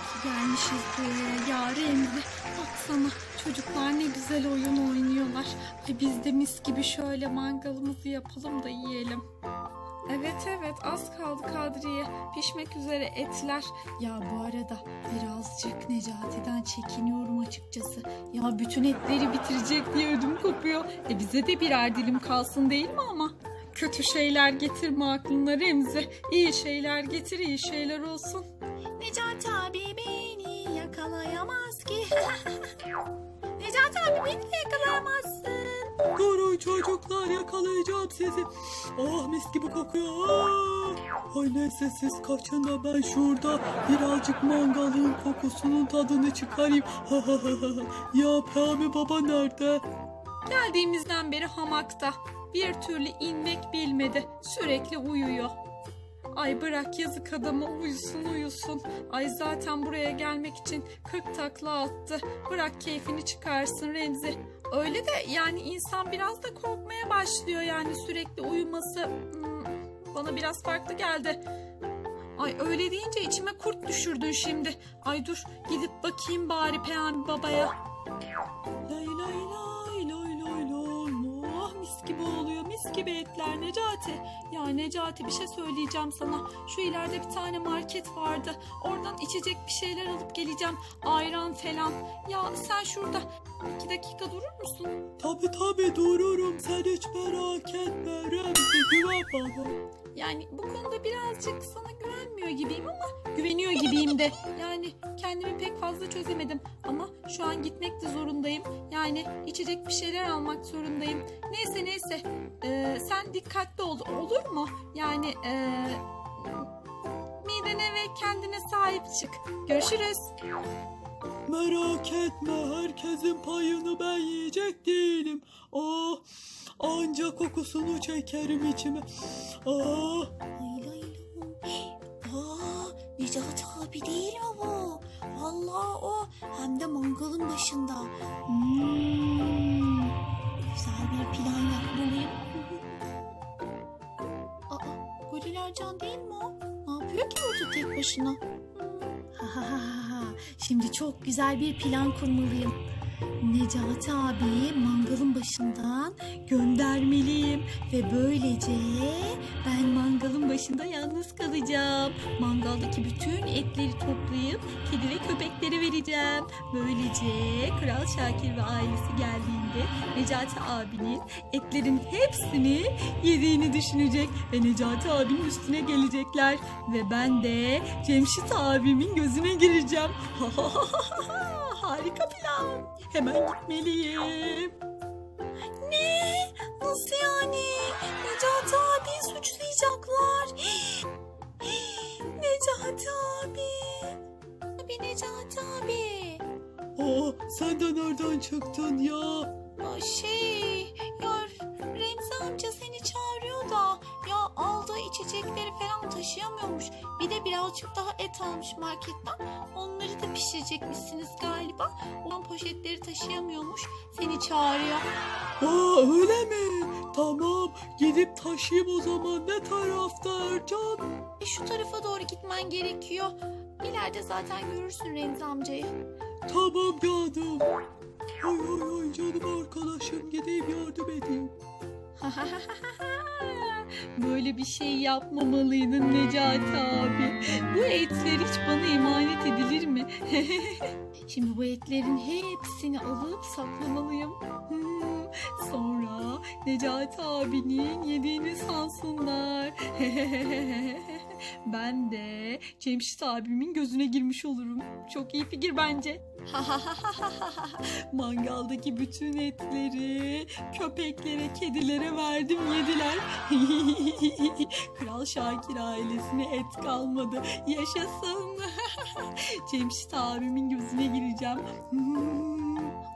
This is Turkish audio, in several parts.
ki gelmişiz buraya ya Remzi. Baksana çocuklar ne güzel oyun oynuyorlar. Ay biz de mis gibi şöyle mangalımızı yapalım da yiyelim. Evet evet az kaldı Kadriye. Pişmek üzere etler. Ya bu arada birazcık Necati'den çekiniyorum açıkçası. Ya bütün etleri bitirecek diye ödüm kopuyor. E bize de birer dilim kalsın değil mi ama? Kötü şeyler getirme aklına Remzi. İyi şeyler getir iyi şeyler olsun. Necati abi beni de yakalayamazsın. Durun çocuklar yakalayacağım sizi. Ah mis gibi kokuyor. Ah. Ay neyse siz kaçın da ben şurada birazcık mangalın kokusunun tadını çıkarayım. ya Pami baba nerede? Geldiğimizden beri hamakta. Bir türlü inmek bilmedi. Sürekli uyuyor. Ay bırak yazık adamı uyusun uyusun. Ay zaten buraya gelmek için 40 takla attı. Bırak keyfini çıkarsın Remzi. Öyle de yani insan biraz da korkmaya başlıyor yani sürekli uyuması. hmm, bana biraz farklı geldi. Ay öyle deyince içime kurt düşürdün şimdi. Ay dur gidip bakayım bari Peyami babaya. Lay lay lay lay lay lay. Oh mis gibi oluyor mis gibi etler Necati. Ya Necati bir şey söyleyeceğim sana. Şu ileride bir tane market vardı. Oradan içecek bir şeyler alıp geleceğim. Ayran falan. Ya sen şurada iki dakika durur musun? Tabi tabi dururum sen hiç merak etme Remzi güven bana. Yani bu konuda birazcık sana güvenmiyor gibiyim ama güveniyor gibiyim de. Yani kendimi pek fazla çözemedim ama şu an gitmek de zorundayım. Yani içecek bir şeyler almak zorundayım. Neyse neyse Ee, sen dikkatli ol olur mu? Yani ee, midene ve kendine sahip çık. Görüşürüz. Merak etme herkesin payını ben yiyecek değilim. Ah ancak kokusunu çekerim içime. Ah. Aa, Necati abi değil mi bu? Vallahi o. Hem de mangalın başında. Hmm, güzel bir plan yapmalıyım. Aa, Goril Ercan değil mi o? Ne yapıyor ki burada tek başına? Ha ha. Şimdi çok güzel bir plan kurmalıyım. Necati abi mangalın başından göndermeliyim ve böylece ben mangalın başında yalnız kalacağım. Mangaldaki bütün etleri toplayıp kedi ve köpeklere vereceğim. Böylece Kral Şakir ve ailesi geldiğinde Necati abinin etlerin hepsini yediğini düşünecek ve Necati abinin üstüne gelecekler ve ben de Cemşit abimin gözüne gireceğim. Harika plan. Hemen gitmeliyim. Ne? Sen de nereden çıktın ya? Aa, Şey, ya Remzi amca seni çağırıyor da ya aldığı içecekleri falan taşıyamıyormuş. Bir de birazcık daha et almış marketten. Onları da pişirecekmişsiniz galiba. Olan poşetleri taşıyamıyormuş. Seni çağırıyor. Aa öyle mi? Tamam gidip taşıyayım o zaman ne tarafta Ercan? E, şu tarafa doğru gitmen gerekiyor. İleride zaten görürsün Remzi amcayı. Tamam canım. Oy oy oy canım arkadaşım gideyim yardım edeyim. Böyle bir şey yapmamalıydın Necati abi. Bu etler hiç bana emanet edilir mi? Şimdi bu etlerin hepsini alıp saklamalıyım. Hmm, Sonra Necati abinin yediğini sansınlar. ben de Cemşit abimin gözüne girmiş olurum. Çok iyi fikir bence. Mangaldaki bütün etleri köpeklere, kedilere verdim yediler. Kral Şakir ailesine et kalmadı. Yaşasın. Cemşit abimin gözüne gireceğim.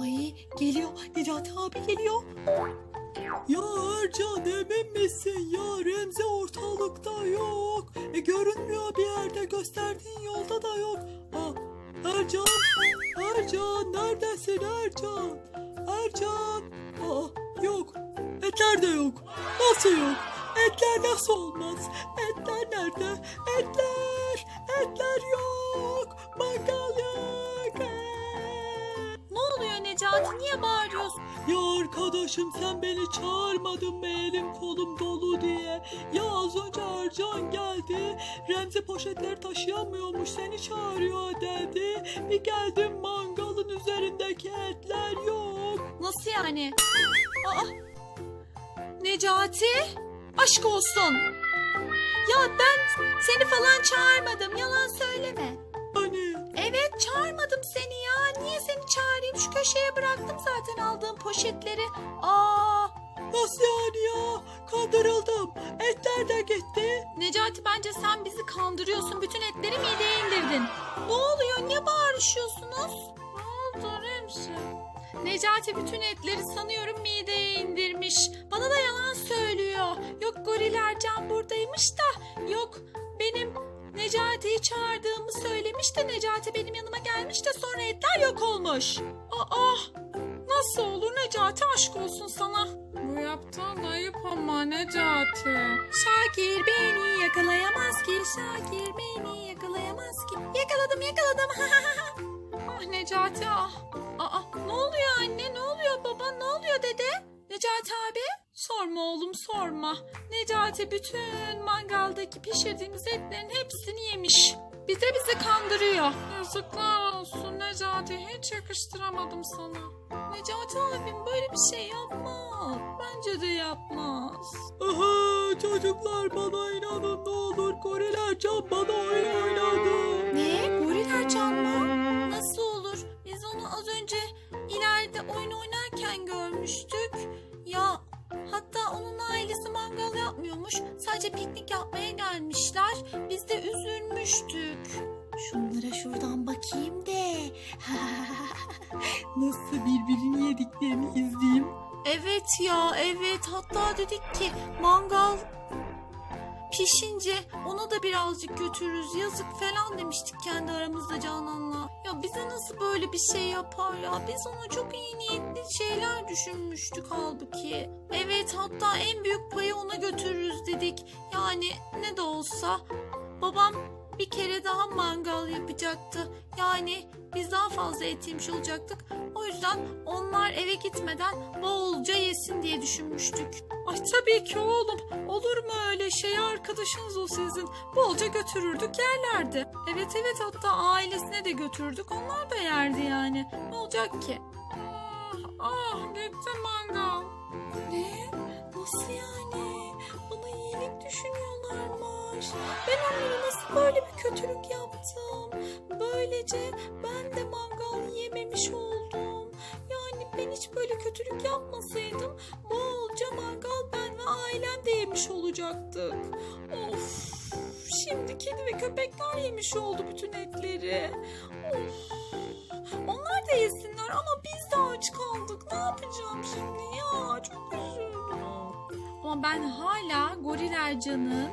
Ay geliyor. Necati abi geliyor. Ya Ercan emin misin ya Remzi ortalıkta yok. E görünmüyor bir yerde gösterdiğin yolda da yok. Ah Ercan Ercan neredesin Ercan? Ercan Aa yok etler de yok. Nasıl yok? Etler nasıl olmaz? Etler nerede? Etler etler yok. Ne oluyor Necati? Niye bağırıyorsun? Ya arkadaşım sen beni çağırmadın mı elim kolum dolu diye? Ya az önce Ercan geldi. Remzi poşetler taşıyamıyormuş seni çağırıyor dedi. Bir geldim mangalın üzerindeki etler yok. Nasıl yani? Aa, Necati aşk olsun. Ya ben seni falan çağırmadım yalan söyleme. Evet çağırmadım seni ya. Niye seni çağırayım? Şu köşeye bıraktım zaten aldığım poşetleri. Aa, nasıl yani ya? Kandırıldım. Etler de gitti. Necati bence sen bizi kandırıyorsun. Bütün etleri mideye indirdin. Ne oluyor? Niye bağırışıyorsunuz? Ne oldu Remzi? Necati bütün etleri sanıyorum mideye indirmiş. Bana da yalan söylüyor. Yok goril Ercan buradaymış da yok Necati'yi çağırdığımı söylemiş de Necati benim yanıma gelmiş de sonra etler yok olmuş. Aa, nasıl olur Necati aşk olsun sana. Bu yaptığın ayıp ama Necati. Şakir beni yakalayamaz ki, Şakir beni yakalayamaz ki. Yakaladım yakaladım. Ah Necati ah. Aa, ne oluyor anne ne oluyor baba ne oluyor dede? Necati abi? Sorma oğlum sorma. Necati bütün mangaldaki pişirdiğimiz etlerin hepsini yemiş. Bir de bizi kandırıyor. Yazıklar olsun Necati. Hiç yakıştıramadım sana. Necati abim böyle bir şey yapmaz. Bence de yapmaz. Aha çocuklar bana inanın ne olur. Goril Ercan bana oyun oynadı. Ne? Goril Ercan mı? Nasıl olur? Biz onu az önce ileride oyun oynarken görmüştük. Hatta onun ailesi mangal yapmıyormuş. Sadece piknik yapmaya gelmişler. Biz de üzülmüştük. Şunlara şuradan bakayım de. Nasıl birbirini yediklerini izleyeyim. Evet ya evet hatta dedik ki mangal pişince ona da birazcık götürürüz yazık falan demiştik kendi aramızda Canan'la. Ya bize nasıl böyle bir şey yapar ya biz ona çok iyi niyetli şeyler düşünmüştük halbuki. Evet hatta en büyük payı ona götürürüz dedik. Yani ne de olsa babam bir kere daha mangal yapacaktı. Yani biz daha fazla et yemiş olacaktık. Yüzden onlar eve gitmeden bolca yesin diye düşünmüştük. Ay tabii ki oğlum. Olur mu öyle şey arkadaşınız o sizin. Bolca götürürdük yerlerdi. Evet evet hatta ailesine de götürdük. Onlar da yerdi yani. Ne olacak ki? Ah, ah gitti mangal. Ne? Nasıl yani? Bana iyilik düşünüyorlarmış. Ben onlara nasıl böyle bir kötülük yaptım? Böylece ben de mangal yememiş oldum. Hiç böyle kötülük yapmasaydım bolca mangal ben ve ailem de yemiş olacaktık. Of! Şimdi kedi ve köpekler yemiş oldu bütün etleri. Of! Onlar da yesinler ama biz de aç kaldık. Ne yapacağım şimdi ya? Çok üzüldüm. Ama ben hala Goril Ercan'ın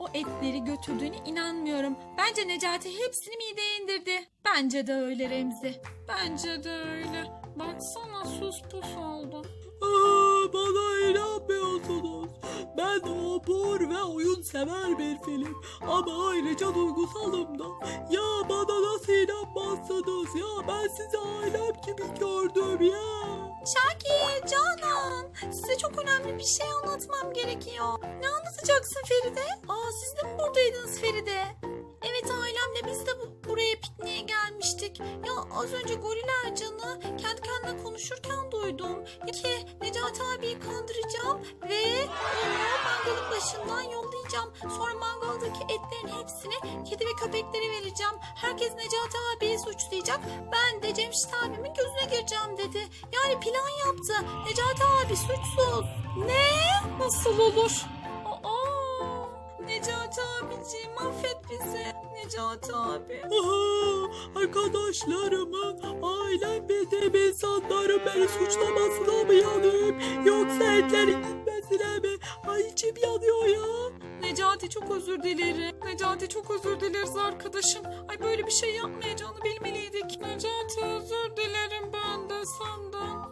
o etleri götürdüğüne inanmıyorum. Bence Necati hepsini mideye indirdi. Bence de öyle Remzi. Bence de öyle. Baksana sus pus oldu. Aa, bana inanmıyorsunuz. Ben obur ve oyun sever bir film. Ama ayrıca duygusalım da. Ya bana nasıl inanmazsınız ya? Ben sizi ailem gibi gördüm ya. Şakir, Canan. Size çok önemli bir şey anlatmam gerekiyor. Ne anlatacaksın Feride? Aa siz de mi buradaydınız Feride? Evet ailemle biz de bu, buraya pikniğe az önce Goril Ercan'ı kendi kendine konuşurken duydum. Ki Necati abiyi kandıracağım ve onu mangalın başından yollayacağım. Sonra mangaldaki etlerin hepsini kedi ve köpeklere vereceğim. Herkes Necati abiyi suçlayacak. Ben de Cemşit abimin gözüne gireceğim dedi. Yani plan yaptı. Necati abi suçsuz. Ne? Nasıl olur? Aa, Necati abiciğim bizi. Necati abi. Aha, arkadaşlarımın, ailem bildiğim insanların beni suçlamasına mı yanayım? Yoksa etlerin gitmesine mi? Ay içim yanıyor ya. Necati çok özür dilerim. Necati çok özür dileriz arkadaşım. Ay böyle bir şey yapmayacağını bilmeliydik. Necati özür dilerim ben de senden.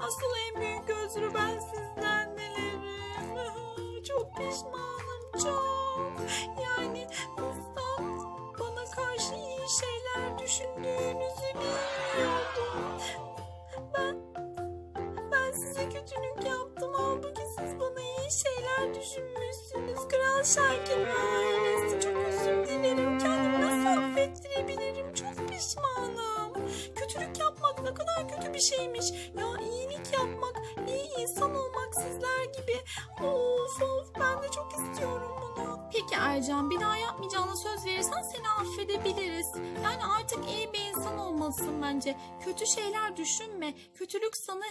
Asıl en büyük özrü ben sizden. Çok pişmanım çok. Yani Mustafa bana karşı iyi şeyler düşündüğünüzü bilmiyordum. Ben, ben size kötülük yaptım. Halbuki siz bana iyi şeyler düşünmüşsünüz. Kral Şakir ve Ercan bir daha yapmayacağına söz verirsen seni affedebiliriz. Yani artık iyi bir insan olmalısın bence. Kötü şeyler düşünme. Kötülük sana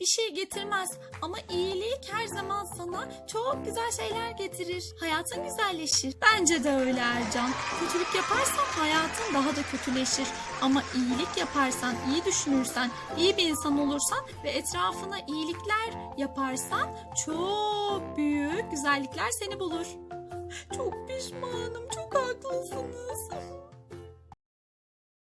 bir şey getirmez ama iyilik her zaman sana çok güzel şeyler getirir. Hayatın güzelleşir. Bence de öyle Ercan. Kötülük yaparsan hayatın daha da kötüleşir. Ama iyilik yaparsan, iyi düşünürsen, iyi bir insan olursan ve etrafına iyilikler yaparsan çok büyük güzellikler seni bulur. Çok pişmanım, çok haklısınız.